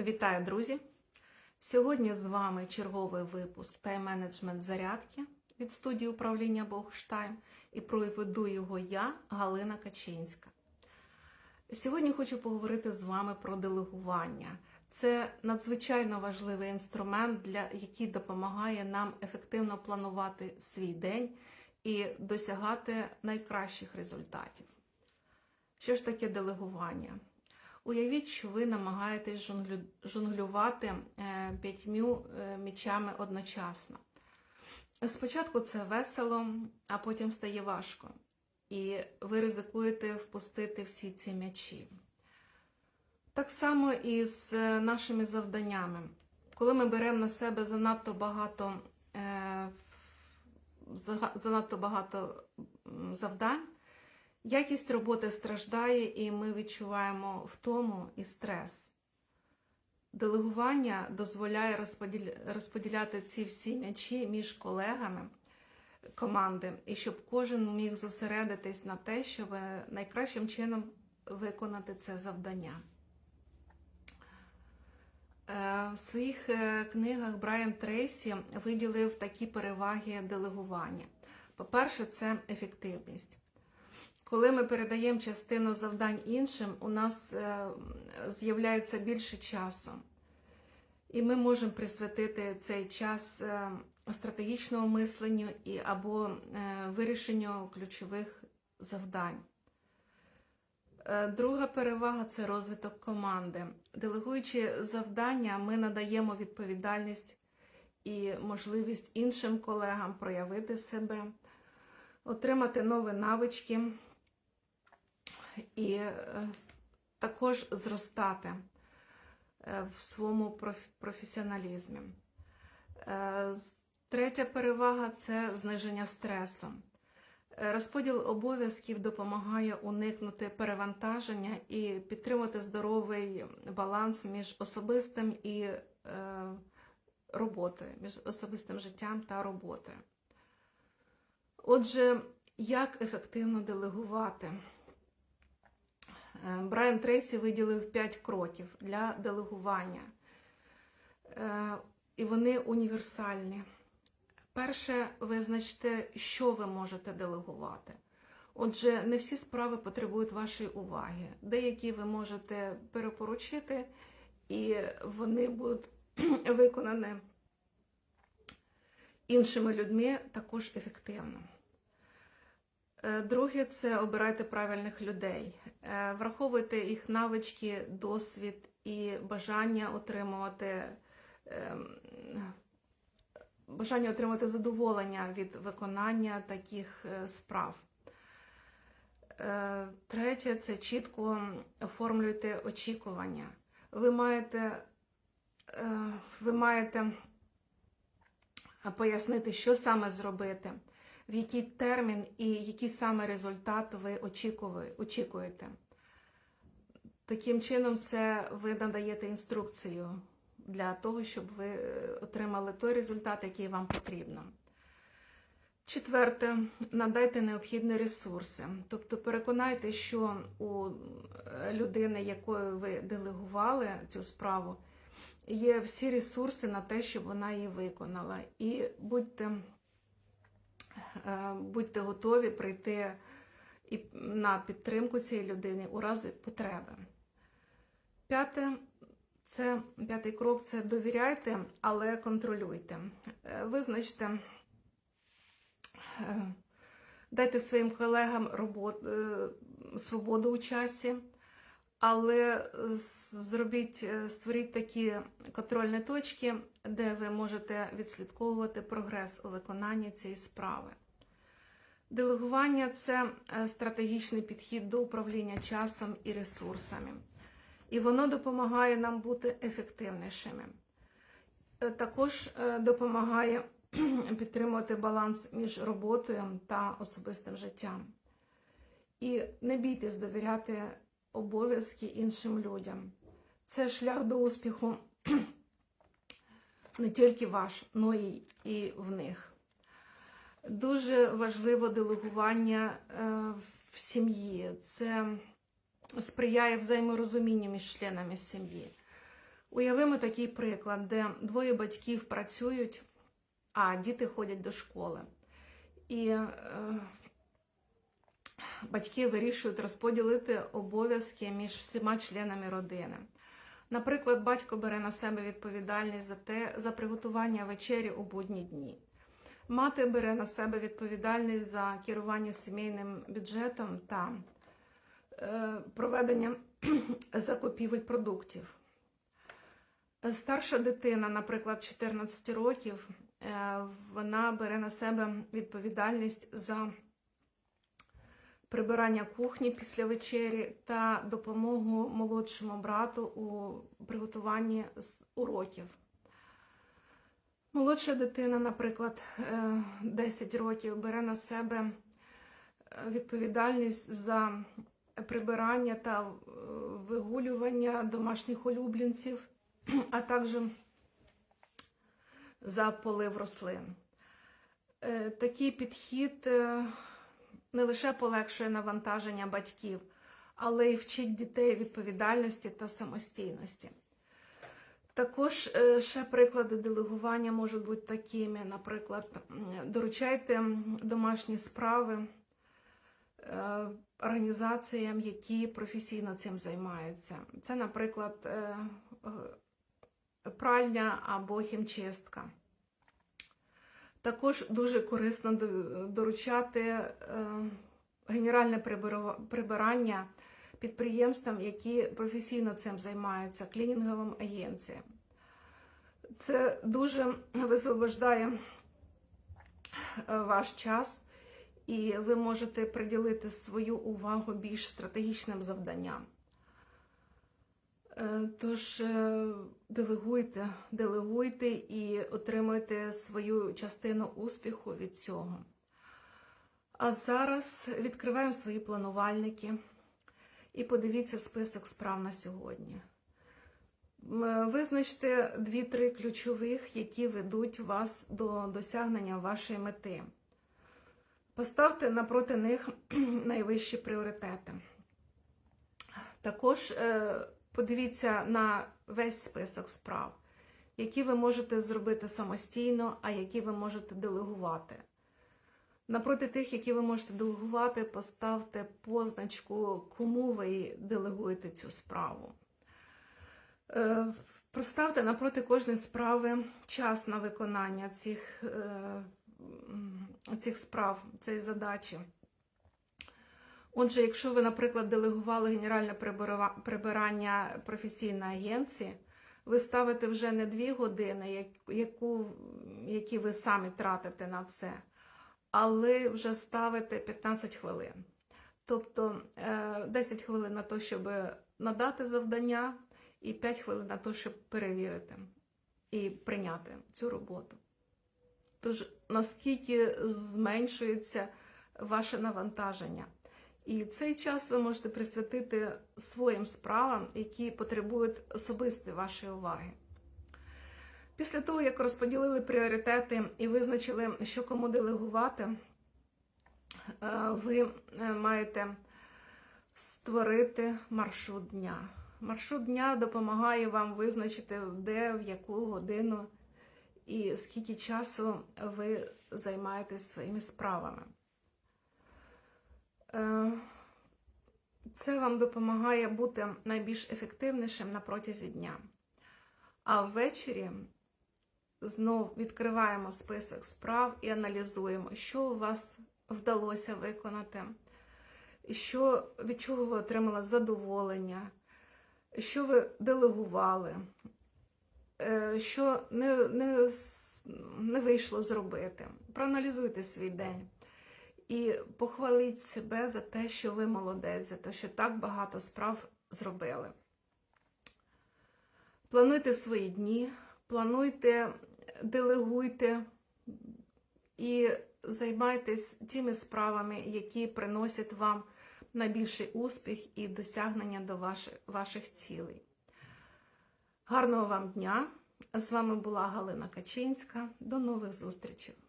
Вітаю, друзі! Сьогодні з вами черговий випуск тайм-менеджмент зарядки від студії управління Богуштайм і проведу його я, Галина Качинська. Сьогодні хочу поговорити з вами про делегування. Це надзвичайно важливий інструмент, для, який допомагає нам ефективно планувати свій день і досягати найкращих результатів. Що ж таке делегування? Уявіть, що ви намагаєтесь жонглю- жонглювати е, п'ятьмю е, м'ячами одночасно. Спочатку це весело, а потім стає важко. І ви ризикуєте впустити всі ці м'ячі. Так само і з е, нашими завданнями. Коли ми беремо на себе занадто багато, занадто багато завдань, Якість роботи страждає, і ми відчуваємо втому і стрес. Делегування дозволяє розподіля- розподіляти ці всі м'ячі між колегами команди, і щоб кожен міг зосередитись на те, щоб найкращим чином виконати це завдання. Е, В своїх е, книгах Брайан Трейсі виділив такі переваги делегування. По-перше, це ефективність. Коли ми передаємо частину завдань іншим, у нас е, з'являється більше часу. І ми можемо присвятити цей час е, стратегічному мисленню і, або е, вирішенню ключових завдань. Друга перевага це розвиток команди. Делегуючи завдання, ми надаємо відповідальність і можливість іншим колегам проявити себе, отримати нові навички і е, також зростати е, в своєму професіоналізмі. Е, Третя перевага це зниження стресу. Розподіл обов'язків допомагає уникнути перевантаження і підтримати здоровий баланс між особистим і е, роботою, між особистим життям та роботою. Отже, як ефективно делегувати? Е, Брайан Трейсі виділив 5 кроків для делегування. Е, І вони універсальні. Перше, визначте, що ви можете делегувати. Отже, не всі справи потребують вашої уваги. Деякі ви можете перепоручити, і вони будуть виконані іншими людьми також ефективно. Е, Друге, це обирайте правильних людей. Е, Враховуйте їх навички, досвід і бажання отримувати ем, бажання отримати задоволення від виконання таких е, справ. Третє це чітко оформлюйте очікування. Ви маєте, ви маєте пояснити, що саме зробити, в який термін і який саме результат ви очікуєте. Таким чином, це ви надаєте інструкцію для того, щоб ви е, отримали той результат, який вам потрібно. Четверте, надайте необхідні ресурси. Тобто переконайте, що у е, людини, якою ви делегували цю справу, є всі ресурси на те, щоб вона її виконала. І будьте, будьте готові прийти і на підтримку цієї людини у разі потреби. П'яте, це п'ятий крок це довіряйте, але контролюйте. Е, Визначте, е, дайте своїм колегам робот, е, свободу у часі, але е, зробіть, е, створіть такі контрольні точки, де ви можете відслідковувати прогрес у виконанні цієї справи. Делегування це е, стратегічний підхід до управління часом і ресурсами і воно допомагає нам бути ефективнішими. Також допомагає підтримувати баланс між роботою та особистим життям. І не бійтесь довіряти обов'язки іншим людям. Це шлях до успіху не тільки ваш, але й і в них. Дуже важливо делегування е, в сім'ї. Це сприяє взаєморозумінню між членами сім'ї. Уявимо такий приклад, де двоє батьків працюють, а діти ходять до школи. І е, батьки вирішують розподілити обов'язки між всіма членами родини. Наприклад, батько бере на себе відповідальність за те, за приготування вечері у будні дні. Мати бере на себе відповідальність за керування сімейним бюджетом та е, проведення закупівель продуктів. Старша дитина, наприклад, 14 років, е, вона бере на себе відповідальність за прибирання кухні після вечері та допомогу молодшому брату у приготуванні уроків. Молодша дитина, наприклад, е, 10 років, бере на себе е, відповідальність за прибирання та е, вигулювання домашніх улюбленців, а також за полив рослин. Е, Такий підхід е, не лише полегшує навантаження батьків, але й вчить дітей відповідальності та самостійності. Також е, ще приклади делегування можуть бути такими. Наприклад, доручайте домашні справи е, організаціям, які професійно цим займаються. Це, наприклад, е, пральня або хімчистка. Також дуже корисно доручати е, генеральне прибирання підприємствам, які професійно цим займаються, клінінговим агенціям. Це дуже висвобождає е, ваш час, і ви можете приділити свою увагу більш стратегічним завданням. Е, Тож е, делегуйте, делегуйте і отримуйте свою частину успіху від цього. А зараз відкриваємо свої планувальники і подивіться список справ на сьогодні. Визначте дві-три ключових, які ведуть вас до досягнення вашої мети. Поставте напроти них найвищі пріоритети. Також е, подивіться на весь список справ, які ви можете зробити самостійно, а які ви можете делегувати. Напроти тих, які ви можете делегувати, поставте позначку, кому ви делегуєте цю справу. Е, Проставте напроти кожної справи час на виконання цих, е, цих справ, цієї задачі. Отже, якщо ви, наприклад, делегували генеральне прибирання професійної агенції, ви ставите вже не дві години, яку, які ви самі тратите на це, але вже ставите 15 хвилин. Тобто е, 10 хвилин на те, щоб надати завдання, і 5 хвилин на те, щоб перевірити і прийняти цю роботу. Тож, наскільки зменшується ваше навантаження? І цей час ви можете присвятити своїм справам, які потребують особистої вашої уваги. Після того, як розподілили пріоритети і визначили, що кому делегувати, е, ви е, маєте створити маршрут дня. Маршрут дня допомагає вам визначити, де, в яку годину і скільки часу ви займаєтесь своїми справами. Е, Це вам допомагає бути найбільш ефективнішим на протязі дня. А ввечері знов відкриваємо список справ і аналізуємо, що у вас вдалося виконати, що, від чого ви отримали задоволення, що ви делегували, е, що не, не, не вийшло зробити. Проаналізуйте свій день і похваліть себе за те, що ви молодець, за те, що так багато справ зробили. Плануйте свої дні, плануйте, делегуйте і займайтесь тими справами, які приносять вам найбільший успіх і досягнення до ваших, ваших цілей. Гарного вам дня! З вами була Галина Качинська. До нових зустрічей!